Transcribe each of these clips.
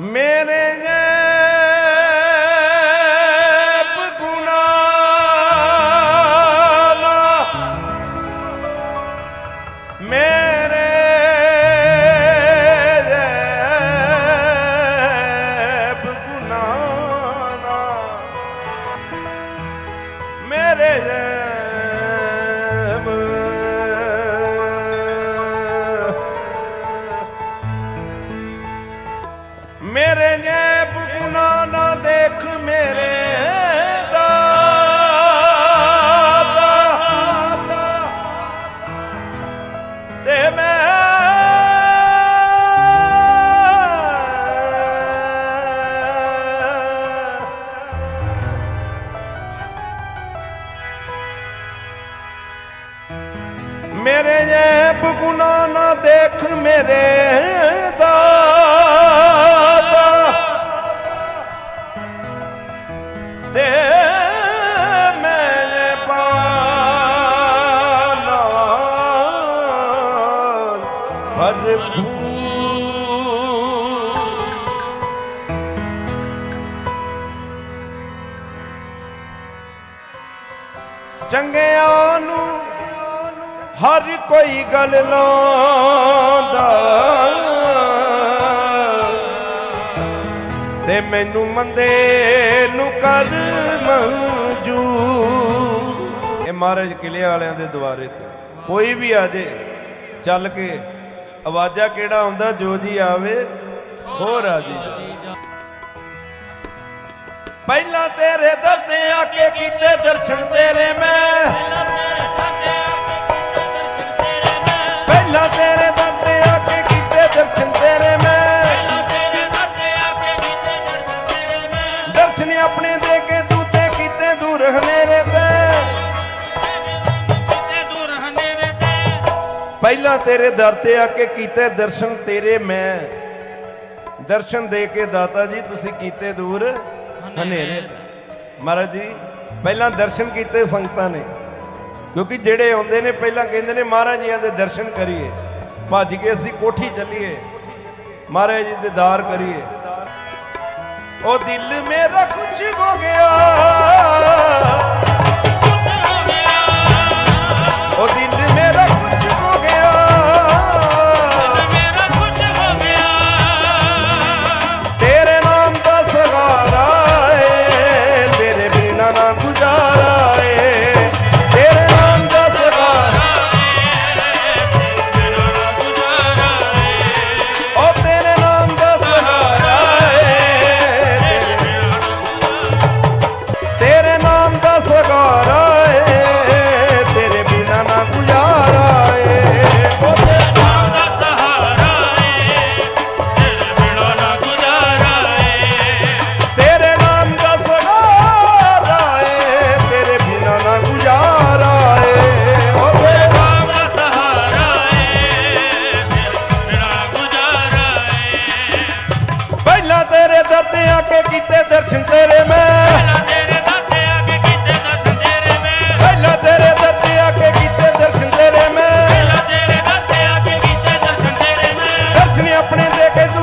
ਮੇਰੇ ਜੈਬ ਮੇਰੇ ਜੈਬ ਗੁਨਾਹ ਨਾ ਦੇਖ ਮੇਰੇ ਦਾਤਾ ਤੇ ਮੈਂ ਪਾਲਾ ਭਰਪੂਰ ਚੰਗਿਆਂ ਨੂੰ ਹਰ ਕੋਈ ਗੱਲ ਲਾਉਂਦਾ ਤੇ ਮੈਨੂੰ ਮੰਦੇ ਨੂੰ ਕਰ ਮੰਜੂ। ਇਹ ਮਹਾਰਾਜ ਕਿਲੇ ਵਾਲਿਆਂ ਦੇ ਦੁਆਰੇ ਤੇ। ਕੋਈ ਵੀ ਆ ਜੇ, ਚੱਲ ਕੇ ਆਵਾਜ਼ਾ ਕਿਹੜਾ ਆਉਂਦਾ, ਜੋ ਜੀ ਆਵੇ, ਸੋ ਰਾਜੀ ਪਹਿਲਾਂ ਤੇਰੇ ਦਰ ਤੇ ਆ ਕੇ ਕੀਤੇ ਦਰਸ਼ਨ ਤੇਰੇ ਮੈਂ। ਪਹਿਲਾਂ ਪਹਿਲਾਂ ਤੇਰੇ ਦਰ ਤੇ ਆ ਕੇ ਕੀਤੇ ਦਰਸ਼ਨ ਤੇਰੇ ਮੈਂ। ਦਰਸ਼ਨ ਦੇ ਕੇ ਦਾਤਾ ਜੀ, ਤੁਸੀਂ ਕੀਤੇ ਦੂਰ ਹਨੇਰੇ। ਮਹਾਰਾਜ ਜੀ, ਪਹਿਲਾਂ ਦਰਸ਼ਨ ਕੀਤੇ ਸੰਗਤਾਂ ਨੇ। ਕਿਉਂਕਿ ਜਿਹੜੇ ਆਉਂਦੇ ਨੇ, ਪਹਿਲਾਂ ਕਹਿੰਦੇ ਨੇ, ਮਹਾਰਾਜ ਜੀਆਂ ਦੇ ਦਰਸ਼ਨ ਕਰੀਏ। ਭੱਜ ਕੇ ਅਸੀਂ ਕੋਠੀ ਚੱਲੀਏ। ਮਹਾਰਾਜ ਜੀ ਦੇ ਦਾਰ ਕਰੀਏ। ਉਹ ਦਿਲ ਮੇਰਾ ਕੁਝ ਹੋ ਗਿਆ। ਆਪਣੇ ਦੇ ਕੇ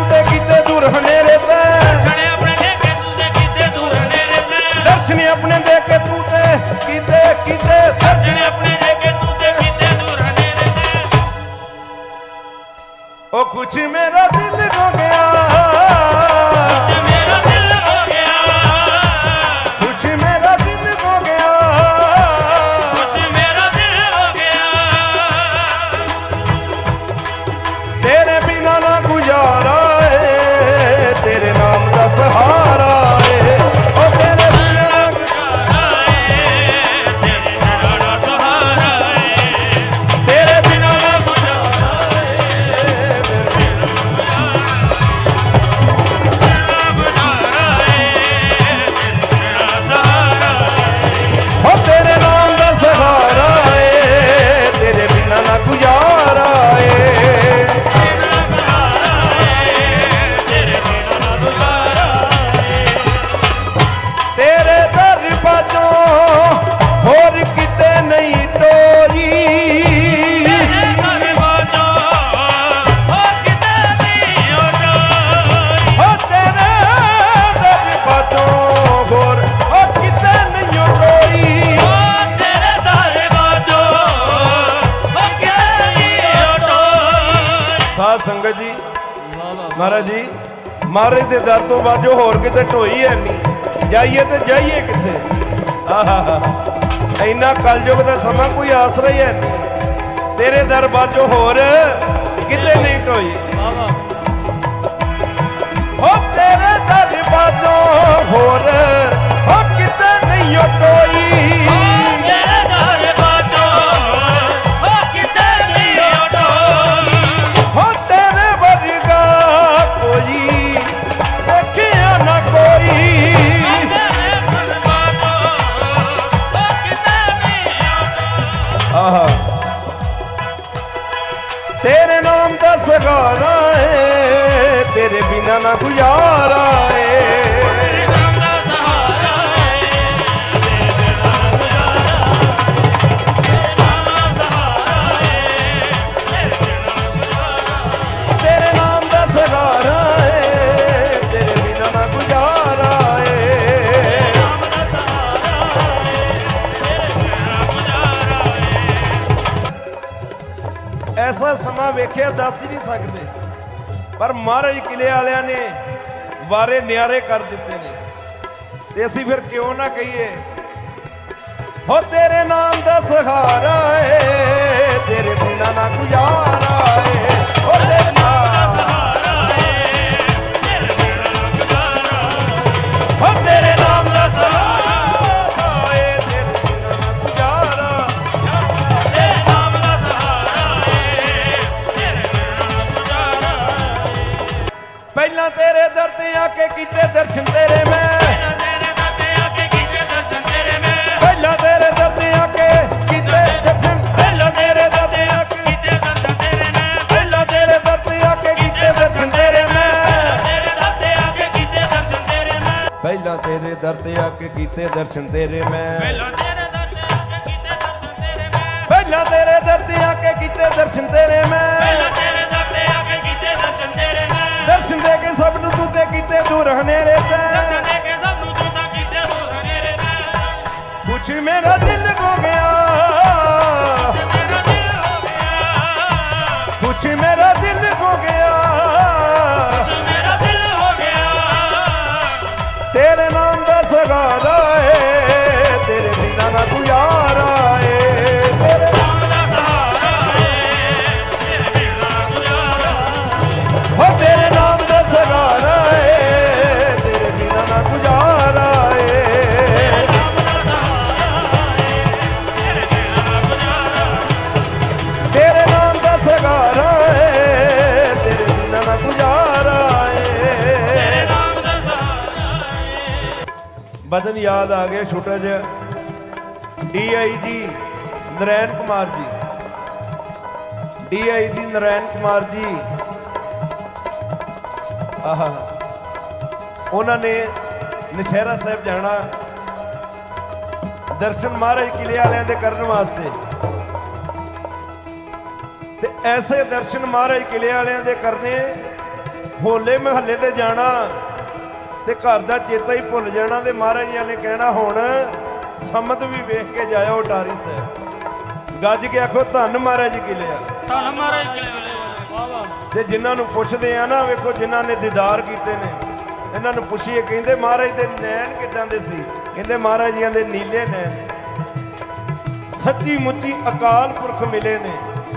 ਸਾਧ ਸੰਗਤ ਜੀ। ਮਹਾਰਾਜ ਜੀ, ਮਹਾਰਾਜ ਦੇ ਦਰ ਤੋਂ ਬਾਅਦ ਹੋਰ ਕਿਤੇ ਢੋਈ ਐ ਨਹੀਂ ਜਾਈਏ ਤੇ ਜਾਈਏ ਕਿੱਥੇ? ਆਹਾ ਇੰਨਾ ਕਲਯੁਗ ਦਾ ਸਮਾਂ ਕੋਈ ਆਸਰਾ ਹੀ ਐ ਨਹੀਂ। ਤੇਰੇ ਦਰ ਬਾਅਦ ਹੋਰ ਵੇਖਿਆ ਦੱਸ ਹੀ ਨਹੀਂ ਸਕਦੇ। ਪਰ ਮਹਾਰਾਜ ਕਿਲੇ ਵਾਲਿਆਂ ਨੇ ਵਾਰੇ ਨਿਆਰੇ ਕਰ ਦਿੱਤੇ ਨੇ। ਤੇ ਅਸੀਂ ਫਿਰ ਕਿਉਂ ਨਾ ਕਹੀਏ, ਹੋ ਤੇਰੇ ਨਾਮ ਦਾ ਸਹਾਰਾ ਏ, ਤੇਰੇ ਬਿਨਾ ਨਾ ਗੁਜ਼ਾਰਾ ਕੀਤੇ ਦਰਸ਼ਨ ਤੇਰੇ ਮੈਂ। ਪਹਿਲਾਂ ਤੇਰੇ ਦਰ ਤੇ ਆ ਕੇ ਕੀਤੇ ਦਰਸ਼ਨ ਪਹਿਲਾਂ ਤੇਰੇ ਤੇਰੇ ਮੈਂ। ਪਹਿਲਾਂ ਤੇਰੇ ਦਰ ਤੇ ਆ ਕੇ ਕੀਤੇ ਦਰਸ਼ਨ ਤੇਰੇ ਮੈਂ। ਪਹਿਲਾਂ ਤੇਰੇ ਦਰ ਤੇ ਆ ਕੇ ਕੀਤੇ ਦਰਸ਼ਨ ਤੇਰੇ ਮੈਂ। ਬਦਨ ਯਾਦ ਆ ਗਿਆ ਛੋਟਾ ਜਿਹਾ। ਡੀਆਈਜੀ ਨਰੈਣ ਕੁਮਾਰ ਜੀ। ਡੀਆਈਜੀ ਨਰੈਣ ਕੁਮਾਰ ਜੀ। ਆਹ। ਉਹਨਾਂ ਨੇ ਨਸ਼ਹਿਰਾ ਸਾਹਿਬ ਜਾਣਾ। ਦਰਸ਼ਨ ਮਹਾਰਾਜ ਕਿਲੇ ਵਾਲਿਆਂ ਦੇ ਕਰਨ ਵਾਸਤੇ। ਤੇ ਐਸੇ ਦਰਸ਼ਨ ਮਹਾਰਾਜ ਕਿਲੇ ਵਾਲਿਆਂ ਦੇ ਕਰਨੇ, ਹੋਲੇ ਮਹੱਲੇ ਤੇ ਜਾਣਾ। ਤੇ ਘਰ ਦਾ ਚੇਤਾ ਹੀ ਭੁੱਲ ਜਾਣਾ ਤੇ ਮਹਾਰਾਜ ਜੀ ਨੇ ਕਹਿਣਾ ਹੁਣ ਸੰਮਤ ਵੀ ਵੇਖ ਕੇ ਜਾਇਓ ਟਾਰੀ ਸਾਹਿਬ। ਗੱਜ ਕੇ ਆਖੋ ਧੰਨ ਮਹਾਰਾਜ ਜੀ ਕਿਲੇ ਵਾਲੇ। ਤੇ ਜਿਨ੍ਹਾਂ ਨੂੰ ਪੁੱਛਦੇ ਆ ਨਾ ਵੇਖੋ ਜਿਨ੍ਹਾਂ ਨੇ ਦੀਦਾਰ ਕੀਤੇ ਨੇ। ਇਹਨਾਂ ਨੂੰ ਪੁੱਛੀਏ ਕਹਿੰਦੇ ਮਹਾਰਾਜ ਦੇ ਨੈਣ ਕਿਦਾਂ ਦੇ ਸੀ? ਕਹਿੰਦੇ ਮਹਾਰਾਜ ਜੀਆਂ ਦੇ ਨੀਲੇ ਨੈਣ। ਸੱਚੀ ਮੁੱਚੀ ਅਕਾਲ ਪੁਰਖ ਮਿਲੇ ਨੇ।